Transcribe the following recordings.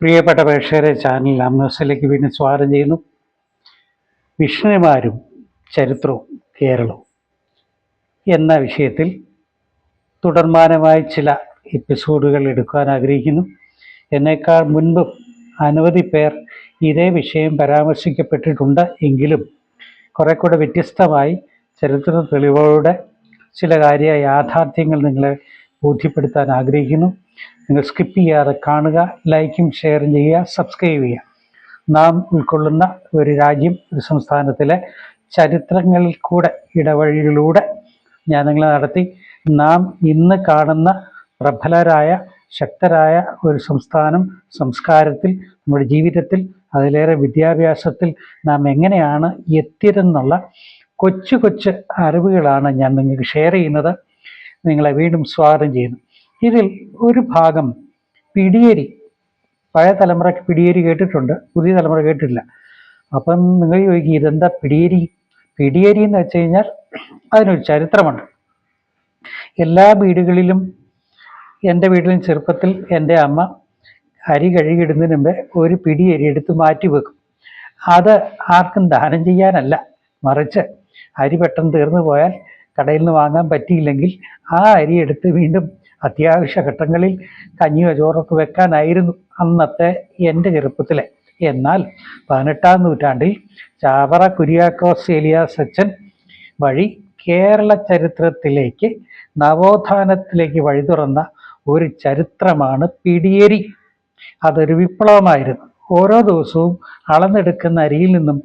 പ്രിയപ്പെട്ട പ്രേക്ഷകരെ ചാനൽ അംനോസിലേക്ക് വീണ്ടും സ്വാഗതം ചെയ്യുന്നു. വിഷ്ണുമാരും ചരിത്രവും കേരളവും എന്ന വിഷയത്തിൽ തുടർമാനമായി ചില എപ്പിസോഡുകൾ എടുക്കാൻ ആഗ്രഹിക്കുന്നു. എന്നേക്കാൾ മുൻപും അനവധി പേർ ഇതേ വിഷയം പരാമർശിക്കപ്പെട്ടിട്ടുണ്ട്. എങ്കിലും കുറെ കൂടെ വ്യത്യസ്തമായി ചരിത്ര തെളിവുകളുടെ ചില കാര്യ യാഥാർത്ഥ്യങ്ങൾ നിങ്ങളെ ബോധ്യപ്പെടുത്താൻ ആഗ്രഹിക്കുന്നു. നിങ്ങൾ സ്കിപ്പ് ചെയ്യാതെ കാണുക ലൈക്കും ഷെയറും ചെയ്യുക സബ്സ്ക്രൈബ് ചെയ്യുക. നാം ഉൾക്കൊള്ളുന്ന ഒരു രാജ്യം ഒരു സംസ്ഥാനത്തിലെ ചരിത്രങ്ങളിൽ കൂടെ ഇടവഴികളിലൂടെ ഞാൻ നിങ്ങളെ നടത്തി. നാം ഇന്ന് കാണുന്ന പ്രബലരായ ശക്തരായ ഒരു സംസ്ഥാനം സംസ്കാരത്തിൽ നമ്മുടെ ജീവിതത്തിൽ അതിലേറെ വിദ്യാഭ്യാസത്തിൽ നാം എങ്ങനെയാണ് എത്തിയതെന്നുള്ള കൊച്ചു കൊച്ചു അറിവുകളാണ് ഞാൻ നിങ്ങൾക്ക് ഷെയർ ചെയ്യുന്നത്. നിങ്ങളെ വീണ്ടും സ്വാഗതം ചെയ്യുന്നു. ഇതിൽ ഒരു ഭാഗം പിടിയേരി പഴയ തലമുറയ്ക്ക് പിടിയേരി കേട്ടിട്ടുണ്ട് പുതിയ തലമുറ കേട്ടിട്ടില്ല. അപ്പം നിങ്ങൾ ചോദിക്കും ഇതെന്താ പിടിയേരി? പിടിയേരി എന്ന് വെച്ച് കഴിഞ്ഞാൽ അതിനൊരു ചരിത്രമുണ്ട്. എല്ലാ വീടുകളിലും എന്റെ വീട്ടിലും ചെറുപ്പത്തിൽ എന്റെ അമ്മ അരി കഴുകിയിടുന്നതിന് മുമ്പേ ഒരു പിടി അരി എടുത്ത് മാറ്റി വെക്കും. അത് ആർക്കും ദാനം ചെയ്യാനല്ല. മറിച്ച് അരി പെട്ടെന്ന് തീർന്നു പോയാൽ കടയിൽ നിന്ന് വാങ്ങാൻ പറ്റിയില്ലെങ്കിൽ ആ അരി എടുത്ത് വീണ്ടും അത്യാവശ്യ ഘട്ടങ്ങളിൽ കഞ്ഞിയോ ചോറൊക്കെ വെക്കാനായിരുന്നു അന്നത്തെ എന്റെ ചെറുപ്പത്തിലെ. എന്നാൽ പതിനെട്ടാം നൂറ്റാണ്ടിൽ ചാവറ കുര്യാക്കോസ് ഏലിയാസ് സച്ചൻ വഴി കേരള ചരിത്രത്തിലേക്ക് നവോത്ഥാനത്തിലേക്ക് വഴി തുറന്ന ഒരു ചരിത്രമാണ് പിടിയേരി. അതൊരു വിപ്ലവമായിരുന്നു. ഓരോ ദിവസവും അളന്നെടുക്കുന്ന അരിയിൽ നിന്നും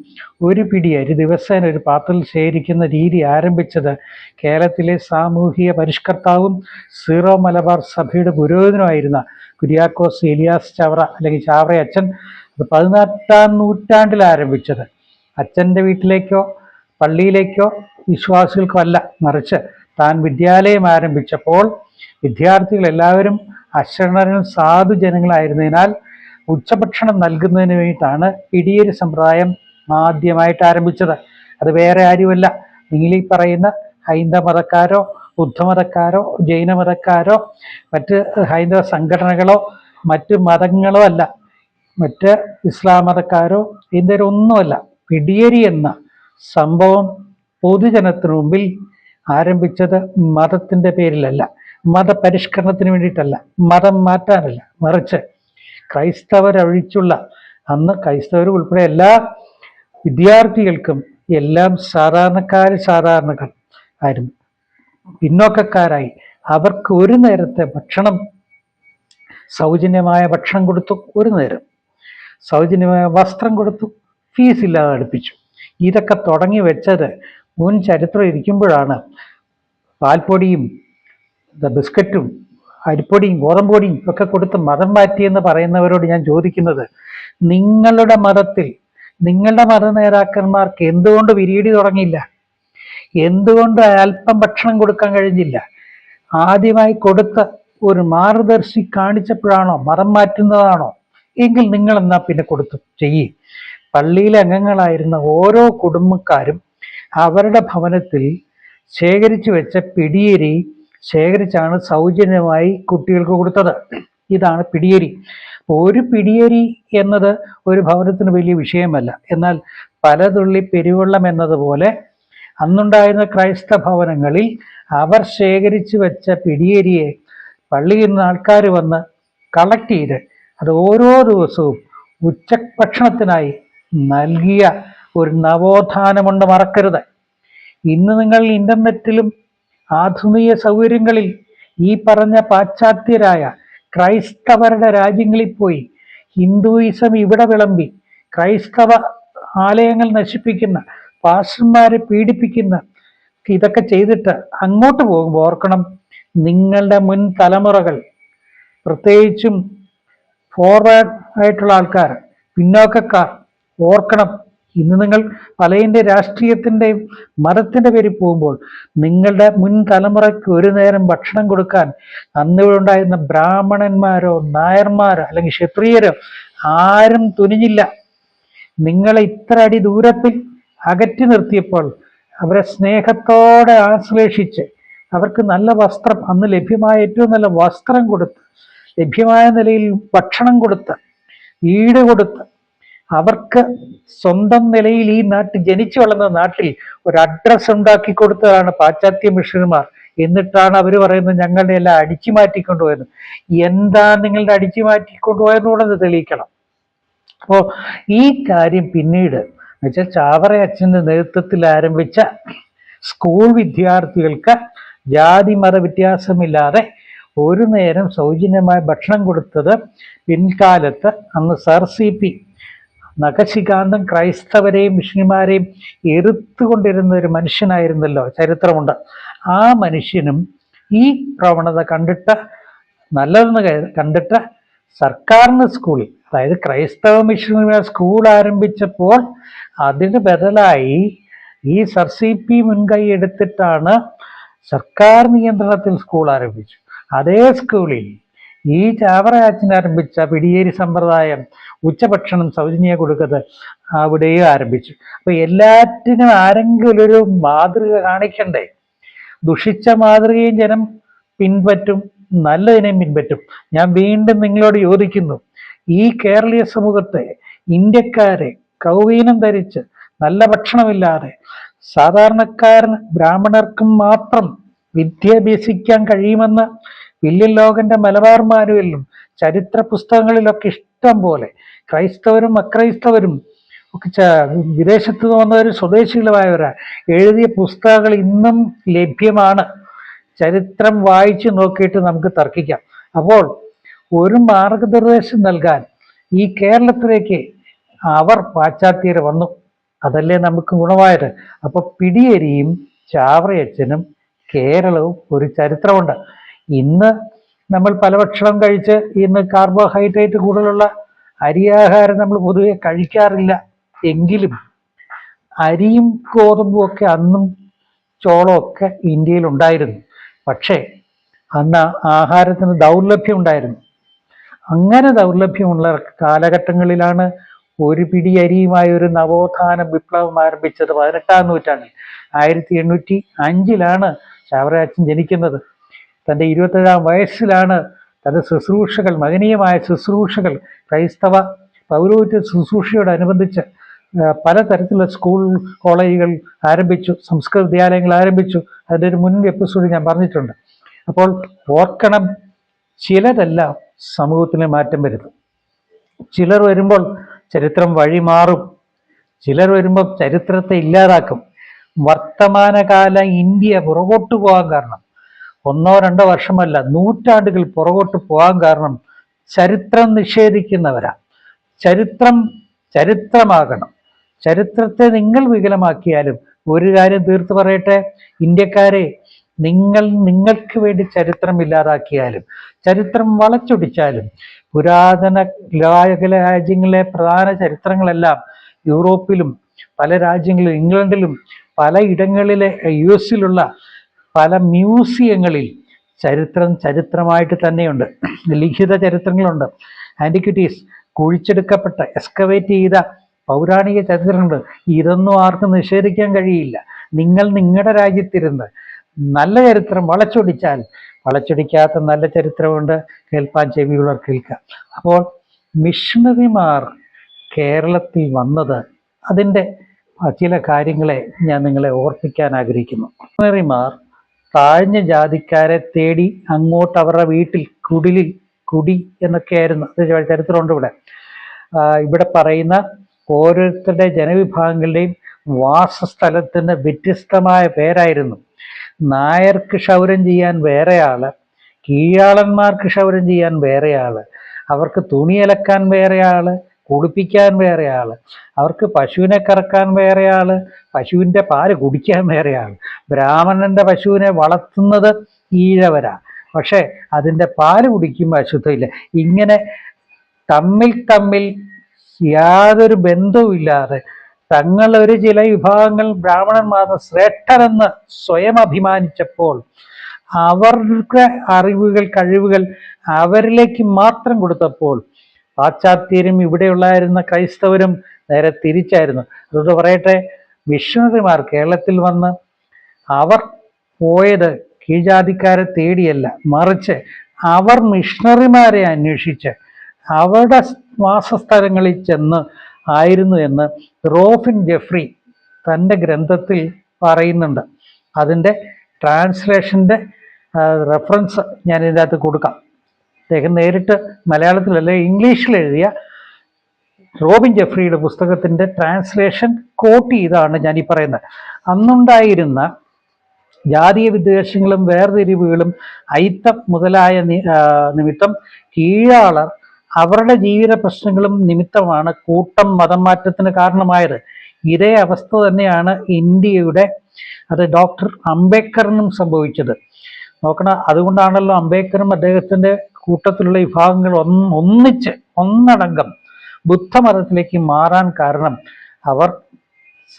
ഒരു പിടി അരി ദിവസേന ഒരു പാത്രത്തിൽ ശേഖരിക്കുന്ന രീതി ആരംഭിച്ചത് കേരളത്തിലെ സാമൂഹിക പരിഷ്കർത്താവും സീറോ മലബാർ സഭയുടെ പുരോഹിതനുമായിരുന്ന കുര്യാക്കോസ് എലിയാസ് ചവറ അല്ലെങ്കിൽ ചാവറ അച്ഛൻ അത് പതിനെട്ടാം നൂറ്റാണ്ടിൽ ആരംഭിച്ചത്. അച്ഛന്റെ വീട്ടിലേക്കോ പള്ളിയിലേക്കോ വിശ്വാസികൾക്കോ അല്ല മറിച്ച് താൻ വിദ്യാലയം ആരംഭിച്ചപ്പോൾ വിദ്യാർത്ഥികൾ എല്ലാവരും അശരണരും സാധു ജനങ്ങളായിരുന്നതിനാൽ ഉച്ചഭക്ഷണം നൽകുന്നതിന് വേണ്ടിയിട്ടാണ് പിടിയേരി സമ്പ്രദായം ആദ്യമായിട്ട് ആരംഭിച്ചത്. അത് വേറെ ആരുമല്ല. നിങ്ങൾ പറയുന്ന ഹൈന്ദവ മതക്കാരോ ബുദ്ധമതക്കാരോ ജൈനമതക്കാരോ മറ്റ് ഹൈന്ദവ സംഘടനകളോ മറ്റ് മതങ്ങളോ അല്ല മറ്റ് ഇസ്ലാം മതക്കാരോ ഇന്ത്യയിൽ ഒന്നുമല്ല പിടിയേരി എന്ന സംഭവം പൊതുജനത്തിന് മുമ്പിൽ ആരംഭിച്ചത് മതത്തിന്റെ പേരിലല്ല. മതപരിഷ്കരണത്തിന് വേണ്ടിയിട്ടല്ല. മതം മാറ്റാനല്ല മറിച്ച് ക്രൈസ്തവരൊഴിച്ചുള്ള അന്ന് ക്രൈസ്തവർ ഉൾപ്പെടെ എല്ലാ വിദ്യാർത്ഥികൾക്കും എല്ലാം സാധാരണക്കാർ സാധാരണകൾ ആയിരുന്നു. പിന്നോക്കക്കാരായി. അവർക്ക് ഒരു നേരത്തെ ഭക്ഷണം സൗജന്യമായ ഭക്ഷണം കൊടുത്തു ഒരു നേരം. സൗജന്യമായ വസ്ത്രം കൊടുത്തു ഫീസ് ഇല്ലാതെ അടുപ്പിച്ചു. ഇതൊക്കെ തുടങ്ങി വെച്ചത് മുൻ ചരിത്രം ഇരിക്കുമ്പോഴാണ്. പാൽപ്പൊടിയും ബിസ്ക്കറ്റും അരിപ്പൊടിയും ഗോതമ്പൊടിയും ഒക്കെ കൊടുത്ത് മതം മാറ്റിയെന്ന് പറയുന്നവരോട് ഞാൻ ചോദിക്കുന്നത് നിങ്ങളുടെ മതത്തിൽ നിങ്ങളുടെ മത നേതാക്കന്മാർക്ക് എന്തുകൊണ്ട് വിരീടി തുടങ്ങിയില്ല? എന്തുകൊണ്ട് അല്പം ഭക്ഷണം കൊടുക്കാൻ കഴിഞ്ഞില്ല? ആദ്യമായി കൊടുത്ത ഒരു മാർഗദർശി കാണിച്ചപ്പോഴാണോ മതം മാറ്റുന്നതാണോ? എങ്കിൽ നിങ്ങൾ എന്നാ പിന്നെ കൊടുത്തു ചെയ്യേ. പള്ളിയിലെ അംഗങ്ങളായിരുന്ന ഓരോ കുടുംബക്കാരും അവരുടെ ഭവനത്തിൽ ശേഖരിച്ചു വെച്ച പിടിയേരി ശേഖരിച്ചാണ് സൗജന്യമായി കുട്ടികൾക്ക് കൊടുത്തത്. ഇതാണ് പിടിയരി. ഒരു പിടിയരി എന്നത് ഒരു ഭവനത്തിന് വലിയ വിഷയമല്ല. എന്നാൽ പലതുള്ളി പെരുവെള്ളം എന്നതുപോലെ അന്നുണ്ടായിരുന്ന ക്രൈസ്തവ ഭവനങ്ങളിൽ അവർ ശേഖരിച്ചു വെച്ച പിടിയേരിയെ പള്ളിയിൽ നിന്ന് ആൾക്കാർ വന്ന് കളക്ട് ചെയ്ത് അത് ഓരോ ദിവസവും ഉച്ചഭക്ഷണത്തിനായി നൽകിയ ഒരു നവോത്ഥാനമുണ്ട് മറക്കരുത്. ഇന്ന് നിങ്ങൾ ഇന്റർനെറ്റിലും ആധുനിക സൗകര്യങ്ങളിൽ ഈ പറഞ്ഞ പാശ്ചാത്യരായ ക്രൈസ്തവരുടെ രാജ്യങ്ങളിൽ പോയി ഹിന്ദുയിസം ഇവിടെ വിളമ്പി ക്രൈസ്തവ ആലയങ്ങൾ നശിപ്പിക്കുന്ന പാസ്റ്റർമാരെ പീഡിപ്പിക്കുന്ന ഇതൊക്കെ ചെയ്തിട്ട് അങ്ങോട്ട് പോകുമ്പോൾ ഓർക്കണം നിങ്ങളുടെ മുൻ തലമുറകൾ പ്രത്യേകിച്ചും ഫോർവേഡ് ആയിട്ടുള്ള ആൾക്കാർ പിന്നോക്കക്കാർ ഓർക്കണം ഇന്ന് നിങ്ങൾ പലതിന്റെ രാഷ്ട്രീയത്തിന്റെയും മതത്തിന്റെ പേരിൽ പോകുമ്പോൾ നിങ്ങളുടെ മുൻ തലമുറയ്ക്ക് ഒരു നേരം ഭക്ഷണം കൊടുക്കാൻ അന്നിവിടെ ഉണ്ടായിരുന്ന ബ്രാഹ്മണന്മാരോ നായർമാരോ അല്ലെങ്കിൽ ക്ഷത്രിയരോ ആരും തുനിഞ്ഞില്ല. നിങ്ങളെ ഇത്ര അടി ദൂരത്തിൽ അകറ്റി നിർത്തിയപ്പോൾ അവരെ സ്നേഹത്തോടെ ആശ്ലേഷിച്ച് അവർക്ക് നല്ല വസ്ത്രം അന്ന് ലഭ്യമായ ഏറ്റവും നല്ല വസ്ത്രം കൊടുത്ത് ലഭ്യമായ നിലയിൽ ഭക്ഷണം കൊടുത്ത് വീട് കൊടുത്ത് അവർക്ക് സ്വന്തം നിലയിൽ ഈ നാട്ടിൽ ജനിച്ചു വളർന്ന നാട്ടിൽ ഒരു അഡ്രസ് ഉണ്ടാക്കി കൊടുത്തതാണ് പാശ്ചാത്യ മിഷനുമാർ എന്നിട്ടാണ് അവർ പറയുന്നത് ഞങ്ങളുടെ എല്ലാം അടിച്ചു മാറ്റിക്കൊണ്ടുപോയത് എന്താ നിങ്ങളുടെ അടിച്ചു മാറ്റിക്കൊണ്ടുപോയെന്നുള്ളത് തെളിയിക്കണം. അപ്പോൾ ഈ കാര്യം പിന്നീട് എന്നുവെച്ചാൽ ചാവറ അച്ഛന്റെ നേതൃത്വത്തിൽ ആരംഭിച്ച സ്കൂൾ വിദ്യാർത്ഥികൾക്ക് ജാതി മത വ്യത്യാസമില്ലാതെ ഒരു നേരം സൗജന്യമായ ഭക്ഷണം കൊടുത്തത് പിൻകാലത്ത് അന്ന് സർ സി പി നഖശികാന്തം ക്രൈസ്തവരെയും മിഷണിമാരെയും എറുത്തുകൊണ്ടിരുന്ന ഒരു മനുഷ്യനായിരുന്നല്ലോ ചരിത്രമുണ്ട്. ആ മനുഷ്യനും ഈ പ്രവണത കണ്ടിട്ട് നല്ലതെന്ന് കണ്ടിട്ട് സർക്കാരിന് സ്കൂളിൽ അതായത് ക്രൈസ്തവ മിഷണറി സ്കൂൾ ആരംഭിച്ചപ്പോൾ അതിന് ബദലായി ഈ സർ സി പി മുൻകൈ എടുത്തിട്ടാണ് സർക്കാർ നിയന്ത്രണത്തിൽ സ്കൂൾ ആരംഭിച്ചു. അതേ സ്കൂളിൽ ഈ ചാവറയാച്ചൻ ആരംഭിച്ച പിടിയേരി സമ്പ്രദായം ഉച്ചഭക്ഷണം സൗജന്യ കൊടുക്കത് അവിടെയും ആരംഭിച്ചു. അപ്പൊ എല്ലാറ്റിനും ആരെങ്കിലും ഒരു മാതൃക കാണിക്കണ്ടേ? ദുഷിച്ച മാതൃകയും ജനം പിൻപറ്റും നല്ലതിനെയും പിൻപറ്റും. ഞാൻ വീണ്ടും നിങ്ങളോട് യോജിക്കുന്നു ഈ കേരളീയ സമൂഹത്തെ ഇന്ത്യക്കാരെ കൗവീനം ധരിച്ച് നല്ല ഭക്ഷണമില്ലാതെ സാധാരണക്കാരൻ ബ്രാഹ്മണർക്കും മാത്രം വിദ്യ അഭ്യസിക്കാൻ കഴിയുമെന്ന് വില്യം ലോകന്റെ മലബാർ മാനുവലിലും ചരിത്ര പുസ്തകങ്ങളിലൊക്കെ ഇഷ്ടം പോലെ ക്രൈസ്തവരും അക്രൈസ്തവരും ഒക്കെ വിദേശത്ത് നിന്ന് വന്നവരും സ്വദേശികളുമായവരാ എഴുതിയ പുസ്തകങ്ങൾ ഇന്നും ലഭ്യമാണ്. ചരിത്രം വായിച്ചു നോക്കിയിട്ട് നമുക്ക് തർക്കിക്കാം. അപ്പോൾ ഒരു മാർഗനിർദ്ദേശം നൽകാൻ ഈ കേരളത്തിലേക്ക് അവർ പാശ്ചാത്യർ വന്നു. അതല്ലേ നമുക്ക് ഗുണമായത്? അപ്പൊ പിടിയരിയും ചാവറയച്ചനും കേരളവും ഒരു ചരിത്രമുണ്ട്. ഇന്ന് നമ്മൾ പല ഭക്ഷണം കഴിച്ച് ഇന്ന് കാർബോഹൈഡ്രേറ്റ് കൂടുതലുള്ള അരിയാഹാരം നമ്മൾ പൊതുവെ കഴിക്കാറില്ല. എങ്കിലും അരിയും ഗോതമ്പും ഒക്കെ അന്നും ചോളമൊക്കെ ഇന്ത്യയിൽ ഉണ്ടായിരുന്നു. പക്ഷേ അന്ന് ആഹാരത്തിന് ദൗർലഭ്യം ഉണ്ടായിരുന്നു. അങ്ങനെ ദൗർലഭ്യമുള്ള കാലഘട്ടങ്ങളിലാണ് ഒരു പിടി അരിയുമായി ഒരു നവോത്ഥാന വിപ്ലവം ആരംഭിച്ചത് പതിനെട്ടാം നൂറ്റാണ്ടിൽ. ആയിരത്തി എണ്ണൂറ്റി അഞ്ചിലാണ് ശാവരാജൻ ജനിക്കുന്നത്. തന്റെ ഇരുപത്തേഴാം വയസ്സിലാണ് തന്റെ ശുശ്രൂഷകൾ മഹനീയമായ ശുശ്രൂഷകൾ ക്രൈസ്തവ പൗരോഹിത്യ ശുശ്രൂഷയോടനുബന്ധിച്ച് പലതരത്തിലുള്ള സ്കൂൾ കോളേജുകൾ ആരംഭിച്ചു സംസ്കൃത വിദ്യാലയങ്ങൾ ആരംഭിച്ചു. അതിന്റെ ഒരു മുൻ എപ്പിസോഡ് ഞാൻ പറഞ്ഞിട്ടുണ്ട്. അപ്പോൾ ഓർക്കണം ചിലരെല്ലാം സമൂഹത്തിന് മാറ്റം വരുന്നു. ചിലർ വരുമ്പോൾ ചരിത്രം വഴിമാറും. ചിലർ വരുമ്പോൾ ചരിത്രത്തെ ഇല്ലാതാക്കും. വർത്തമാനകാല ഇന്ത്യ പുറകോട്ട് പോകാൻ കാരണം ഒന്നോ രണ്ടോ വർഷമല്ല നൂറ്റാണ്ടുകൾ പുറകോട്ട് പോകാൻ കാരണം ചരിത്രം നിഷേധിക്കുന്നവരാ. ചരിത്രം ചരിത്രമാകണം. ചരിത്രത്തെ നിങ്ങൾ വികലമാക്കിയാലും ഒരു കാര്യം തീർത്തു പറയട്ടെ ഇന്ത്യക്കാരെ നിങ്ങൾ നിങ്ങൾക്ക് വേണ്ടി ചരിത്രം ഇല്ലാതാക്കിയാലും ചരിത്രം വളച്ചൊടിച്ചാലും പുരാതന രാജ്യങ്ങളിലെ പ്രധാന ചരിത്രങ്ങളെല്ലാം യൂറോപ്പിലും പല രാജ്യങ്ങളിലും ഇംഗ്ലണ്ടിലും പല ഇടങ്ങളിലെ യു എസിലുള്ള പല മ്യൂസിയങ്ങളിൽ ചരിത്രം ചരിത്രമായിട്ട് തന്നെയുണ്ട്. ലിഖിത ചരിത്രങ്ങളുണ്ട്. ആന്റിക്വിറ്റീസ് കുഴിച്ചെടുക്കപ്പെട്ട എക്സ്കവേറ്റ് ചെയ്ത പൗരാണിക ചരിത്രങ്ങളുണ്ട്. ഇതൊന്നും ആർക്കും നിഷേധിക്കാൻ കഴിയില്ല. നിങ്ങൾ നിങ്ങളുടെ രാജ്യത്തിരുന്ന് നല്ല ചരിത്രം വളച്ചൊടിച്ചാൽ വളച്ചൊടിക്കാത്ത നല്ല ചരിത്രമുണ്ട്. കേൾപ്പാൻ ചെവിയുള്ളവർ കേൾക്കാം. അപ്പോൾ മിഷണറിമാർ കേരളത്തിൽ വന്നത് അതിന്റെ ചില കാര്യങ്ങളെ ഞാൻ നിങ്ങളെ ഓർപ്പിക്കാൻ ആഗ്രഹിക്കുന്നു. മിഷണറിമാർ താഴ്ന്ന ജാതിക്കാരെ തേടി അങ്ങോട്ട് അവരുടെ വീട്ടിൽ കുടിലിൽ കുടി എന്നൊക്കെയായിരുന്നു. അത് ചരിത്രമുണ്ട് ഇവിടെ. ഇവിടെ പറയുന്ന ഓരോരുത്തരുടെ ജനവിഭാഗങ്ങളുടെയും വാസസ്ഥലത്തിന് വ്യത്യസ്തമായ പേരായിരുന്നു. നായർക്ക് ക്ഷൗരം ചെയ്യാൻ വേറെയാൾ കീഴാളന്മാർക്ക് ക്ഷൗരം ചെയ്യാൻ വേറെയാൾ അവർക്ക് തുണി അലക്കാൻ വേറെ ആൾ കുളിപ്പിക്കാൻ വേറെ ആൾ അവർക്ക് പശുവിനെ കറക്കാൻ വേറെ ആൾ പശുവിന്റെ പാൽ കുടിക്കാൻ വേറെ ആൾ ബ്രാഹ്മണന്റെ പശുവിനെ വളർത്തുന്നത് ഈഴവരാ. പക്ഷേ അതിന്റെ പാൽ കുടിക്കുമ്പോൾ അശുദ്ധമില്ല. ഇങ്ങനെ തമ്മിൽ തമ്മിൽ യാതൊരു ബന്ധവുമില്ലാതെ തങ്ങളൊരു ചില വിഭാഗങ്ങൾ ബ്രാഹ്മണന്മാർ ശ്രേഷ്ഠരെന്ന് സ്വയം അഭിമാനിച്ചപ്പോൾ അവർക്ക് അറിവുകൾ കഴിവുകൾ അവരിലേക്ക് മാത്രം കൊടുത്തപ്പോൾ പാശ്ചാത്യരും ഇവിടെയുള്ളായിരുന്ന ക്രൈസ്തവരും നേരെ തിരിച്ചായിരുന്നു. അതുകൊണ്ട് പറയട്ടെ മിഷണറിമാർ കേരളത്തിൽ വന്ന് അവർ പോയത് കീഴ്ജാതിക്കാരെ തേടിയല്ല. മറിച്ച് അവർ മിഷണറിമാരെ അന്വേഷിച്ച് അവരുടെ വാസസ്ഥലങ്ങളിൽ ചെന്ന് ആയിരുന്നു എന്ന് റോഫിൻ ജെഫ്രി തന്റെ ഗ്രന്ഥത്തിൽ പറയുന്നുണ്ട്. അതിന്റെ ട്രാൻസ്ലേഷന്റെ റെഫറൻസ് ഞാൻ ഇതിന്റെ അകത്ത് കൊടുക്കാം. അദ്ദേഹം നേരിട്ട് മലയാളത്തിലല്ല ഇംഗ്ലീഷിൽ എഴുതിയ റോബിൻ ജെഫ്രിയുടെ പുസ്തകത്തിന്റെ ട്രാൻസ്ലേഷൻ കോട്ട് ചെയ്താണ് ഞാൻ ഈ പറയുന്നത്. അന്നുണ്ടായിരുന്ന ജാതീയ വിദ്വേഷങ്ങളും വേർതിരിവുകളും ഐത്തം മുതലായ നിമിത്തം കീഴാളർ അവരുടെ ജീവിത പ്രശ്നങ്ങളും നിമിത്തമാണ് കൂട്ടം മതം മാറ്റത്തിന് കാരണമായത്. ഇതേ അവസ്ഥ തന്നെയാണ് ഇന്ത്യയുടെ അത് ഡോക്ടർ അംബേദ്കറിനും സംഭവിച്ചത്. നോക്കണം അതുകൊണ്ടാണല്ലോ അംബേദ്കറും അദ്ദേഹത്തിന്റെ കൂട്ടത്തിലുള്ള വിഭാഗങ്ങൾ ഒന്ന് ഒന്നിച്ച് ഒന്നടങ്കം ബുദ്ധമതത്തിലേക്ക് മാറാൻ കാരണം അവർ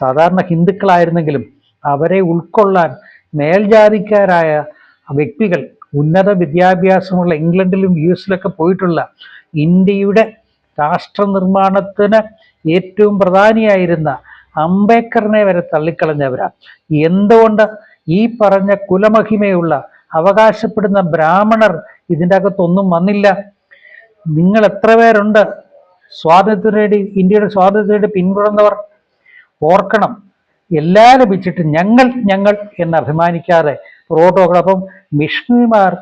സാധാരണ ഹിന്ദുക്കളായിരുന്നെങ്കിലും അവരെ ഉൾക്കൊള്ളാൻ മേൽജാതിക്കാരായ വ്യക്തികൾ ഉന്നത വിദ്യാഭ്യാസമുള്ള ഇംഗ്ലണ്ടിലും യു എസിലൊക്കെ പോയിട്ടുള്ള ഇന്ത്യയുടെ രാഷ്ട്ര നിർമ്മാണത്തിന് ഏറ്റവും പ്രധാനിയായിരുന്ന അംബേദ്കറിനെ വരെ തള്ളിക്കളഞ്ഞവരാ. എന്തുകൊണ്ട് ഈ പറഞ്ഞ കുലമഹിമയുള്ള അവകാശപ്പെടുന്ന ബ്രാഹ്മണർ ഇതിന്റെ അകത്തൊന്നും വന്നില്ല. നിങ്ങൾ എത്ര പേരുണ്ട്? സ്വാതന്ത്ര്യം നേടി ഇന്ത്യയുടെ സ്വാതന്ത്ര്യം നേടി പിന്തുടർന്നവർ ഓർക്കണം. എല്ലാം ലഭിച്ചിട്ട് ഞങ്ങൾ ഞങ്ങൾ എന്ന് അഭിമാനിക്കാതെ പുറകോട്ട് അപ്പം മിഷണറിമാർ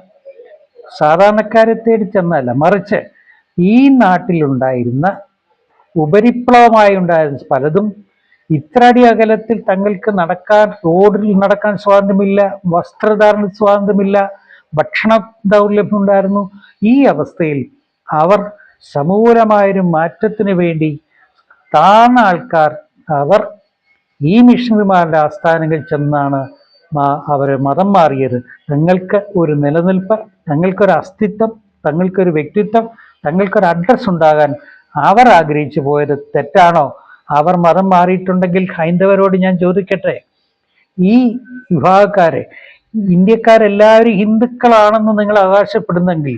സാധാരണക്കാരെ തേടി ചെന്നല്ല മറിച്ച് ഈ നാട്ടിലുണ്ടായിരുന്ന ഉപരിപ്ലവമായി ഉണ്ടായിരുന്ന പലതും ഇത്രടി അകലത്തിൽ തങ്ങൾക്ക് നടക്കാൻ റോഡിൽ നടക്കാൻ സ്വാതന്ത്ര്യമില്ല വസ്ത്രധാരണ സ്വാതന്ത്ര്യമില്ല ഭക്ഷണ ദൗർലഭ്യം ഉണ്ടായിരുന്നു. ഈ അവസ്ഥയിൽ അവർ സമൂലമായൊരു മാറ്റത്തിന് വേണ്ടി താഴ്ന്ന ആൾക്കാർ അവർ ഈ മിഷണറിമാരുടെ ആസ്ഥാനങ്ങളിൽ ചെന്നാണ് അവർ മതം മാറിയത്. തങ്ങൾക്ക് ഒരു നിലനിൽപ്പ് തങ്ങൾക്കൊരു അസ്തിത്വം തങ്ങൾക്കൊരു വ്യക്തിത്വം തങ്ങൾക്കൊരു അഡ്രസ് ഉണ്ടാകാൻ അവർ ആഗ്രഹിച്ചു പോയത് തെറ്റാണോ? അവർ മതം മാറിയിട്ടുണ്ടെങ്കിൽ ഹൈന്ദവരോട് ഞാൻ ചോദിക്കട്ടെ? ഈ വിഭാഗക്കാരെ ഇന്ത്യക്കാരെല്ലാവരും ഹിന്ദുക്കളാണെന്ന് നിങ്ങൾ അവകാശപ്പെടുന്നെങ്കിൽ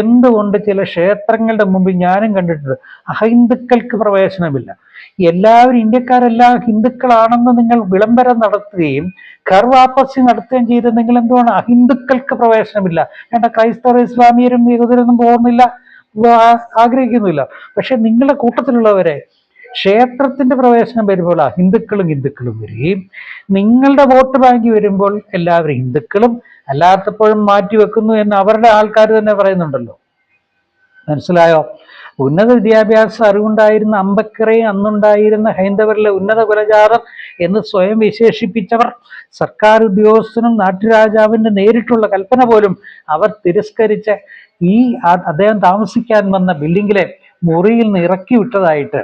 എന്തുകൊണ്ട് ചില ക്ഷേത്രങ്ങളുടെ മുമ്പിൽ ഞാനും കണ്ടിട്ടുണ്ട്? അഹിന്ദുക്കൾക്ക് പ്രവേശനമില്ല. എല്ലാവരും ഇന്ത്യക്കാരെല്ലാം ഹിന്ദുക്കളാണെന്ന് നിങ്ങൾ വിളംബരം നടത്തുകയും കർവാപ്പസി നടത്തുകയും ചെയ്ത് നിങ്ങൾ എന്തുകൊണ്ട് അഹിന്ദുക്കൾക്ക് പ്രവേശനമില്ല. വേണ്ട ക്രൈസ്തവർ ഇസ്ലാമിയരും യഹൂദരൊന്നും പോകുന്നില്ല ആഗ്രഹിക്കുന്നില്ല പക്ഷെ നിങ്ങളുടെ കൂട്ടത്തിലുള്ളവരെ ക്ഷേത്രത്തിന്റെ പ്രവേശനം വരുമ്പോൾ ആ ഹിന്ദുക്കളും ഹിന്ദുക്കളും വരികയും നിങ്ങളുടെ വോട്ട് ബാങ്ക് വരുമ്പോൾ എല്ലാവരും ഹിന്ദുക്കളും അല്ലാത്തപ്പോഴും മാറ്റി വെക്കുന്നു എന്ന് അവരുടെ ആൾക്കാർ തന്നെ പറയുന്നുണ്ടല്ലോ. മനസ്സിലായോ? ഉന്നത വിദ്യാഭ്യാസ അറിവുണ്ടായിരുന്ന അമ്പക്കറെ അന്നുണ്ടായിരുന്ന ഹൈന്ദവരിലെ ഉന്നത കുലജാതർ എന്ന് സ്വയം വിശേഷിപ്പിച്ചവർ സർക്കാർ ഉദ്യോഗസ്ഥനും നാട്ടുരാജാവിന്റെ നേരിട്ടുള്ള കൽപ്പന പോലും അവർ തിരസ്കരിച്ച് ഈ അദ്ദേഹം താമസിക്കാൻ വന്ന ബിൽഡിങ്ങിലെ മുറിയിൽ നിന്ന് ഇറക്കി വിട്ടതായിട്ട്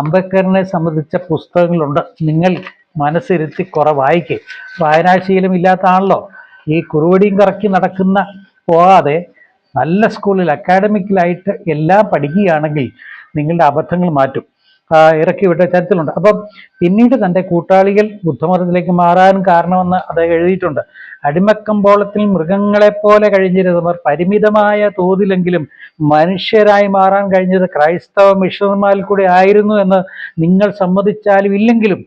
അംബേദ്കറിനെ സംബന്ധിച്ച പുസ്തകങ്ങളുണ്ട്. നിങ്ങൾ മനസ്സിരുത്തി കുറെ വായിക്കേ. വായനാശീലം ഇല്ലാത്ത ആണല്ലോ ഈ കുറുവടിയും കറക്കി നടക്കുന്ന പോകാതെ നല്ല സ്കൂളിൽ അക്കാഡമിക്കലായിട്ട് എല്ലാം പഠിക്കുകയാണെങ്കിൽ നിങ്ങളുടെ അബദ്ധങ്ങൾ മാറ്റും. ആ, ഇറക്കി വിട്ട ചരിത്രമുണ്ട് അപ്പം പിന്നീട് തന്റെ കൂട്ടാളികൾ ബുദ്ധമതത്തിലേക്ക് മാറാൻ കാരണമെന്ന് അദ്ദേഹം എഴുതിയിട്ടുണ്ട്. അടിമക്കമ്പോളത്തിൽ മൃഗങ്ങളെപ്പോലെ കഴിഞ്ഞിരുന്നവർ പരിമിതമായ തോതിലെങ്കിലും മനുഷ്യരായി മാറാൻ കഴിഞ്ഞത് ക്രൈസ്തവ മിഷണർമാരിൽ കൂടെ ആയിരുന്നു എന്ന് നിങ്ങൾ സമ്മതിച്ചാലും ഇല്ലെങ്കിലും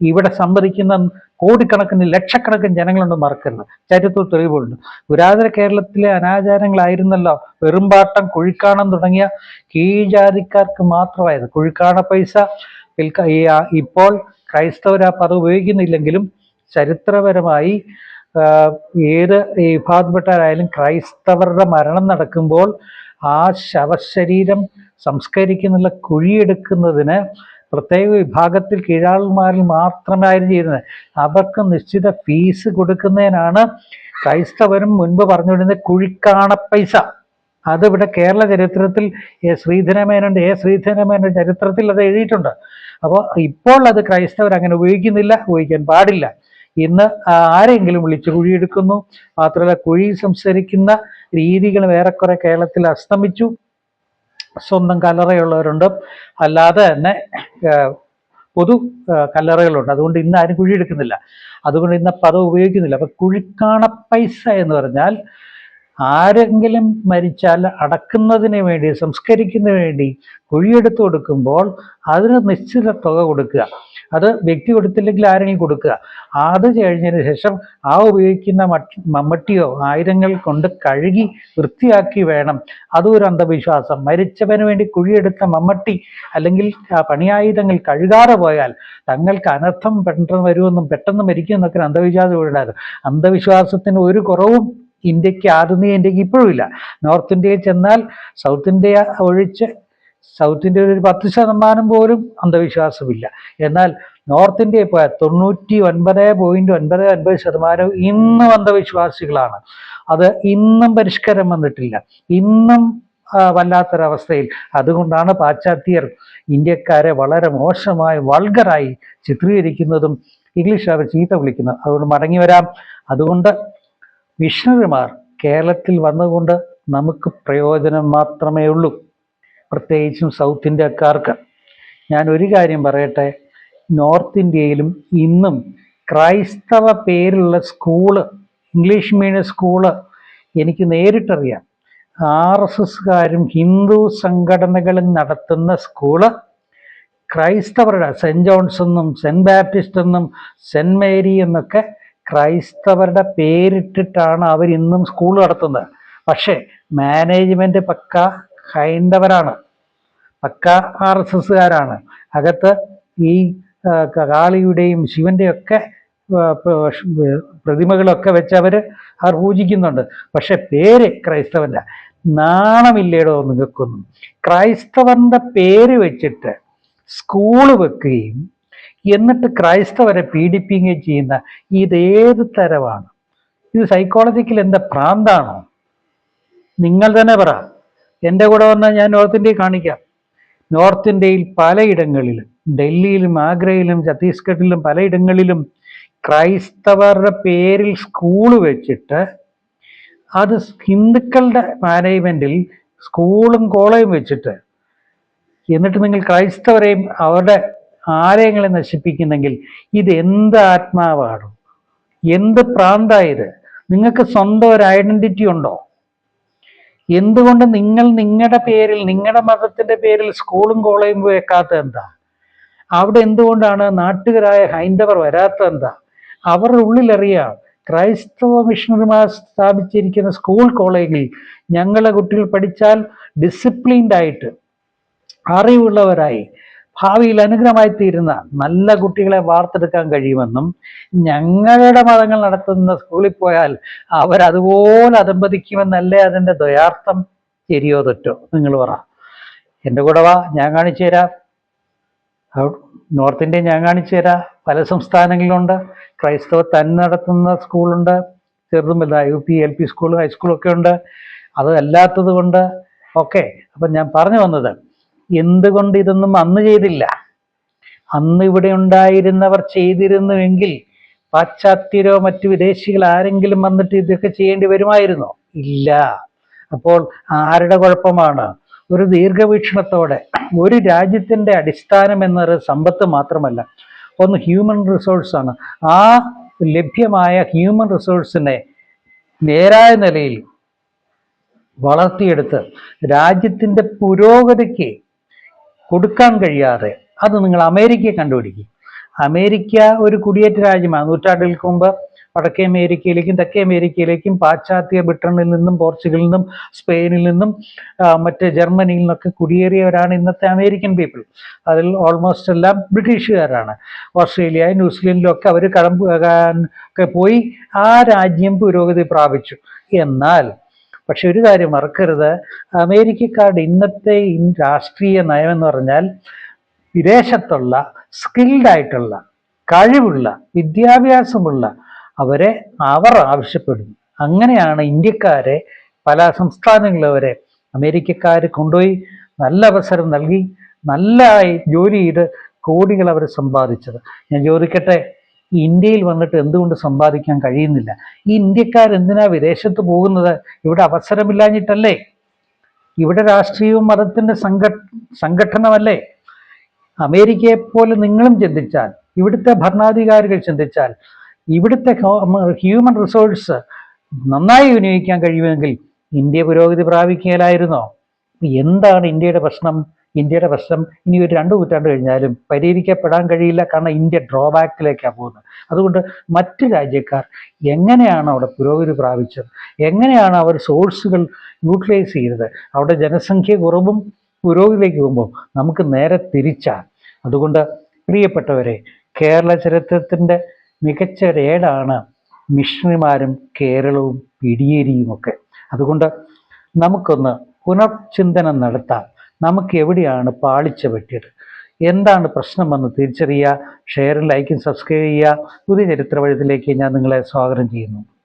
ഇവിടെ സംഭരിക്കുന്ന കോടിക്കണക്കിന് ലക്ഷക്കണക്കിന് ജനങ്ങളുണ്ട് മറക്കരുത്. ചരിത്രത്തിൽ തെളിവുകളുണ്ട്. പുരാതന കേരളത്തിലെ അനാചാരങ്ങളായിരുന്നല്ലോ. വെറുമ്പാട്ടം കുഴിക്കാണം തുടങ്ങിയ കീഴ്ജാതിക്കാർക്ക് മാത്രമായത്. കുഴിക്കാണ പൈസ ഇപ്പോൾ ക്രൈസ്തവർ ആ പദം ഉപയോഗിക്കുന്നില്ലെങ്കിലും ചരിത്രപരമായി ഏത് വിഭാഗപ്പെട്ടവരായാലും ക്രൈസ്തവരുടെ മരണം നടക്കുമ്പോൾ ആ ശവശരീരം സംസ്കരിക്കുന്നുള്ള കുഴിയെടുക്കുന്നതിന് പ്രത്യേക വിഭാഗത്തിൽ കീഴാളന്മാരിൽ മാത്രമായിരുന്നു ചെയ്യുന്നത് അവർക്ക് നിശ്ചിത ഫീസ് കൊടുക്കുന്നതിനാണ് ക്രൈസ്തവരും മുൻപ് പറഞ്ഞുകൊണ്ടിരുന്ന കുഴിക്കാണ പൈസ. അതിവിടെ കേരള ചരിത്രത്തിൽ എ ശ്രീധരമേനുണ്ട് എ ശ്രീധരമേനോന്റെ ചരിത്രത്തിൽ അത് എഴുതിയിട്ടുണ്ട്. അപ്പോൾ ഇപ്പോൾ അത് ക്രൈസ്തവർ അങ്ങനെ ഉപയോഗിക്കുന്നില്ല ഉപയോഗിക്കാൻ പാടില്ല. ഇന്ന് ആരെങ്കിലും വിളിച്ച് കുഴിയെടുക്കുന്നു മാത്രമല്ല കുഴി സംസാരിക്കുന്ന രീതികൾ ഏറെക്കുറെ കേരളത്തിൽ അസ്തമിച്ചു. സ്വന്തം കല്ലറയുള്ളവരുണ്ട്. അല്ലാതെ തന്നെ പൊതു കല്ലറകളുണ്ട്. അതുകൊണ്ട് ഇന്ന് ആരും കുഴി എടുക്കുന്നില്ല. അതുകൊണ്ട് ഇന്ന് പദം ഉപയോഗിക്കുന്നില്ല. അപ്പൊ കുഴിക്കാണ പൈസ എന്ന് പറഞ്ഞാൽ ആരെങ്കിലും മരിച്ചാൽ അടക്കുന്നതിന് വേണ്ടി സംസ്കരിക്കുന്നതിന് വേണ്ടി കുഴിയെടുത്ത് കൊടുക്കുമ്പോൾ അതിന് നിശ്ചിത തുക കൊടുക്കുക. അത് വ്യക്തി കൊടുത്തില്ലെങ്കിൽ ആരെങ്കിലും കൊടുക്കുക? അത് കഴിഞ്ഞതിന് ശേഷം ആ ഉപയോഗിക്കുന്ന മമ്മട്ടിയോ ആയുധങ്ങൾ കൊണ്ട് കഴുകി വൃത്തിയാക്കി വേണം. അതും ഒരു അന്ധവിശ്വാസം. മരിച്ചവന് വേണ്ടി കുഴിയെടുത്ത മമ്മട്ടി അല്ലെങ്കിൽ പണിയായുധങ്ങൾ കഴുകാതെ പോയാൽ തങ്ങൾക്ക് അനർത്ഥം പെട്ടെന്ന് വരുമെന്നും പെട്ടെന്ന് മരിക്കുമെന്നൊക്കെ അന്ധവിശ്വാസം ഉണ്ടായിരുന്നു. അന്ധവിശ്വാസത്തിന് ഒരു കുറവും ഇന്ത്യയ്ക്ക് ആധുനിക ഇന്ത്യയ്ക്ക് ഇപ്പോഴും ഇല്ല. നോർത്ത് ഇന്ത്യയിൽ ചെന്നാൽ സൗത്ത് ഇന്ത്യ ഒഴിച്ച് സൗത്ത് ഇന്ത്യയിൽ ഒരു പത്ത് ശതമാനം പോലും അന്ധവിശ്വാസമില്ല. എന്നാൽ നോർത്ത് ഇന്ത്യയിൽ പോയാൽ തൊണ്ണൂറ്റി ഒൻപത് പോയിന്റ് ഒൻപത് ഒൻപത് ശതമാനം ഇന്നും അന്ധവിശ്വാസികളാണ്. അത് ഇന്നും പരിഷ്കാരം വന്നിട്ടില്ല. ഇന്നും വല്ലാത്തൊരവസ്ഥയിൽ. അതുകൊണ്ടാണ് പാശ്ചാത്യർ ഇന്ത്യക്കാരെ വളരെ മോശമായി വൾഗറായി ചിത്രീകരിക്കുന്നതും ഇംഗ്ലീഷ് അവർ ചീത്ത വിളിക്കുന്നത്. അതുകൊണ്ട് മടങ്ങി വരാം. അതുകൊണ്ട് മിഷണറിമാർ കേരളത്തിൽ വന്നുകൊണ്ട് നമുക്ക് പ്രയോജനം മാത്രമേ ഉള്ളൂ പ്രത്യേകിച്ചും സൗത്ത് ഇന്ത്യക്കാർക്ക്. ഞാൻ ഒരു കാര്യം പറയട്ടെ. നോർത്ത് ഇന്ത്യയിലും ഇന്നും ക്രൈസ്തവ പേരുള്ള സ്കൂൾ ഇംഗ്ലീഷ് മീഡിയം സ്കൂൾ എനിക്ക് നേരിട്ടറിയാം. ആർ എസ് എസ്കാരും ഹിന്ദു സംഘടനകളും നടത്തുന്ന സ്കൂൾ ക്രൈസ്തവരുടെ സെന്റ് ജോൺസ് എന്നും സെന്റ് ബാപ്റ്റിസ്റ്റ് എന്നും സെന്റ് മേരി എന്നൊക്കെ ക്രൈസ്തവരുടെ പേരിട്ടിട്ടാണ് അവരിന്നും സ്കൂൾ നടത്തുന്നത്. പക്ഷേ മാനേജ്മെന്റ് പക്ക ഹൈന്ദവരാണ്. പക്ക ആർ എസ് എസ്സുകാരാണ്. അകത്ത് ഈ കാളിയുടെയും ശിവന്റെയും ഒക്കെ പ്രതിമകളൊക്കെ വെച്ച് അവർ അവർ പൂജിക്കുന്നുണ്ട്. പക്ഷെ പേര് ക്രൈസ്തവന്റെ നാണമില്ലേടോ നിങ്ങൾക്കൊന്നും. ക്രൈസ്തവന്റെ പേര് വെച്ചിട്ട് സ്കൂൾ വെക്കുകയും എന്നിട്ട് ക്രൈസ്തവരെ പീഡിപ്പിക്കുകയും ചെയ്യുന്ന ഇതേത് തരമാണ്? ഇത് സൈക്കോളജിക്കൽ എന്താ പ്രാന്താണോ? നിങ്ങൾ തന്നെ പറ. എന്റെ കൂടെ വന്നാൽ ഞാൻ നോർത്ത് ഇന്ത്യയിൽ കാണിക്കാം. നോർത്ത് ഇന്ത്യയിൽ പലയിടങ്ങളിലും ഡൽഹിയിലും ആഗ്രയിലും ഛത്തീസ്ഗഡിലും പലയിടങ്ങളിലും ക്രൈസ്തവരുടെ പേരിൽ സ്കൂൾ വെച്ചിട്ട് അത് ഹിന്ദുക്കളുടെ മാനേജ്മെന്റിൽ സ്കൂളും കോളേജും വെച്ചിട്ട് എന്നിട്ട് നിങ്ങൾ ക്രൈസ്തവരെയും അവരുടെ ആലയങ്ങളെ നശിപ്പിക്കുന്നെങ്കിൽ ഇത് എന്ത് ആത്മാവാണ്? എന്ത് പ്രാന്തായത് നിങ്ങൾക്ക് സ്വന്തം ഒരു ഐഡന്റിറ്റി ഉണ്ടോ? എന്തുകൊണ്ട് നിങ്ങൾ നിങ്ങളുടെ പേരിൽ നിങ്ങളുടെ മതത്തിന്റെ പേരിൽ സ്കൂളും കോളേജും വെക്കാത്ത എന്താ? അവിടെ എന്തുകൊണ്ടാണ് നാട്ടുകാരായ ഹൈന്ദവർ വരാത്ത എന്താ? അവരുടെ ഉള്ളിലറിയാം ക്രൈസ്തവ മിഷണറിമാർ സ്ഥാപിച്ചിരിക്കുന്ന സ്കൂൾ കോളേജിൽ ഞങ്ങളെ കുട്ടികൾ പഠിച്ചാൽ ഡിസിപ്ലിൻഡ് ആയിട്ട് അറിവുള്ളവരായി. ഭാവിയിൽ അനുഗ്രഹമായി തീരുന്ന നല്ല കുട്ടികളെ വാർത്തെടുക്കാൻ കഴിയുമെന്നും ഞങ്ങളുടെ മതങ്ങൾ നടത്തുന്ന സ്കൂളിൽ പോയാൽ അവരതുപോലെ അതമ്പതിക്കുമെന്നല്ലേ അതിന്റെ ദ്വയാർത്ഥം? ശരിയോ തെറ്റോ? നിങ്ങൾ പറ. എന്റെ കൂടെ വാ ഞാൻ കാണിച്ചു തരാം. നോർത്ത് ഇന്ത്യ ഞാൻ കാണിച്ചു തരാം. പല സംസ്ഥാനങ്ങളിലുണ്ട്. ക്രൈസ്തവ തന്നെ നടത്തുന്ന സ്കൂളുണ്ട്. ചെറുതും വലുതാ U P L P school ഹൈസ്കൂളൊക്കെ ഉണ്ട്. അത് അല്ലാത്തത് കൊണ്ട് ഓക്കെ. അപ്പം ഞാൻ പറഞ്ഞു വന്നത് എന്തുകൊണ്ട് ഇതൊന്നും അന്ന് ചെയ്തില്ല? അന്ന് ഇവിടെ ഉണ്ടായിരുന്നവർ ചെയ്തിരുന്നുവെങ്കിൽ പാശ്ചാത്യരോ മറ്റു വിദേശികൾ ആരെങ്കിലും വന്നിട്ട് ഇതൊക്കെ ചെയ്യേണ്ടി വരുമായിരുന്നോ? ഇല്ല. അപ്പോൾ ആരുടെ കുഴപ്പമാണ്? ഒരു ദീർഘവീക്ഷണത്തോടെ ഒരു രാജ്യത്തിന്റെ അടിസ്ഥാനം എന്നത് സമ്പത്ത് മാത്രമല്ല ഒന്ന് ഹ്യൂമൻ റിസോഴ്സാണ് ആ ലഭ്യമായ ഹ്യൂമൻ റിസോഴ്സിനെ നേരായ നിലയിൽ വളർത്തിയെടുത്ത് രാജ്യത്തിന്റെ പുരോഗതിക്ക് കൊടുക്കാൻ കഴിയാതെ. അത് നിങ്ങൾ അമേരിക്കയെ കണ്ടുപിടിക്കും. അമേരിക്ക ഒരു കുടിയേറ്റ രാജ്യമാണ്. നൂറ്റാണ്ടുകൾക്ക് മുമ്പ് വടക്കേ അമേരിക്കയിലേക്കും തെക്കേ അമേരിക്കയിലേക്കും പാശ്ചാത്യ ബ്രിട്ടനിൽ നിന്നും പോർച്ചുഗലിൽ നിന്നും സ്പെയിനിൽ നിന്നും മറ്റ് ജർമ്മനിയിൽ നിന്നൊക്കെ കുടിയേറിയവരാണ് ഇന്നത്തെ അമേരിക്കൻ പീപ്പിൾ അതിൽ ഓൾമോസ്റ്റ് എല്ലാം ബ്രിട്ടീഷുകാരാണ്. ഓസ്ട്രേലിയ ന്യൂസിലൻഡിലും ഒക്കെ അവർ ഒക്കെ പോയി ആ രാജ്യം പുരോഗതി പ്രാപിച്ചു. എന്നാൽ പക്ഷെ ഒരു കാര്യം മറക്കരുത്. അമേരിക്കക്കാരുടെ ഇന്നത്തെ രാഷ്ട്രീയ നയം എന്ന് പറഞ്ഞാൽ വിദേശത്തുള്ള സ്കിൽഡ് ആയിട്ടുള്ള കഴിവുള്ള വിദ്യാഭ്യാസമുള്ള അവരെ അവർ ആവശ്യപ്പെടുന്നു. അങ്ങനെയാണ് ഇന്ത്യക്കാരെ പല സംസ്ഥാനങ്ങളവരെ അമേരിക്കക്കാർ കൊണ്ടുപോയി നല്ല അവസരം നൽകി നല്ല ജോലി ചെയ്ത് കോടികൾ അവർ സമ്പാദിച്ചത്. ഞാൻ ചോദിക്കട്ടെ ഇന്ത്യയിൽ വന്നിട്ട് എന്തുകൊണ്ട് സമ്പാദിക്കാൻ കഴിയുന്നില്ല? ഈ ഇന്ത്യക്കാരെന്തിനാ വിദേശത്ത് പോകുന്നത്? ഇവിടെ അവസരമില്ലാഞ്ഞിട്ടല്ലേ? ഇവിടെ രാഷ്ട്രീയവും മതത്തിന്റെ സംഘ സംഘടനമല്ലേ അമേരിക്കയെ പോലെ നിങ്ങളും ചിന്തിച്ചാൽ ഇവിടുത്തെ ഭരണാധികാരികൾ ചിന്തിച്ചാൽ ഇവിടുത്തെ ഹ്യൂമൻ റിസോഴ്സ് നന്നായി വിനിയോഗിക്കാൻ കഴിയുമെങ്കിൽ ഇന്ത്യ പുരോഗതി പ്രാപിക്കുകയിലായിരുന്നോ? എന്താണ് ഇന്ത്യയുടെ പ്രശ്നം? ഇന്ത്യയുടെ പ്രശ്നം ഇനി ഒരു രണ്ട് നൂറ്റാണ്ട് കഴിഞ്ഞാലും പരിഹരിക്കപ്പെടാൻ കഴിയില്ല. കാരണം ഇന്ത്യ ഡ്രോബാക്കിലേക്കാണ് പോകുന്നത്. അതുകൊണ്ട് മറ്റ് രാജ്യക്കാർ എങ്ങനെയാണ് അവിടെ പുരോഗതി പ്രാപിച്ചത്? എങ്ങനെയാണ് അവർ സോഴ്സുകൾ യൂട്ടിലൈസ് ചെയ്തത്? അവിടെ ജനസംഖ്യ കുറവും പുരോഗതിയിലേക്ക് പോകുമ്പോൾ നമുക്ക് നേരെ തിരിച്ചാണ്. അതുകൊണ്ട് പ്രിയപ്പെട്ടവരെ കേരള ചരിത്രത്തിന്റെ മികച്ച ഒരേടാണ് മിഷണറിമാരും കേരളവും പിടിയേരിയും ഒക്കെ. അതുകൊണ്ട് നമുക്കൊന്ന് പുനർചിന്തനം നടത്താം. നമുക്ക് എവിടെയാണ് പാളിച്ച പറ്റിയത് എന്താണ് പ്രശ്നമെന്ന് തിരിച്ചറിയുക? ഷെയർ ലൈക്കും സബ്സ്ക്രൈബ് ചെയ്യുക. പുതിയ ചരിത്ര വഴുതിലേക്ക് ഞാൻ നിങ്ങളെ സ്വാഗതം ചെയ്യുന്നു.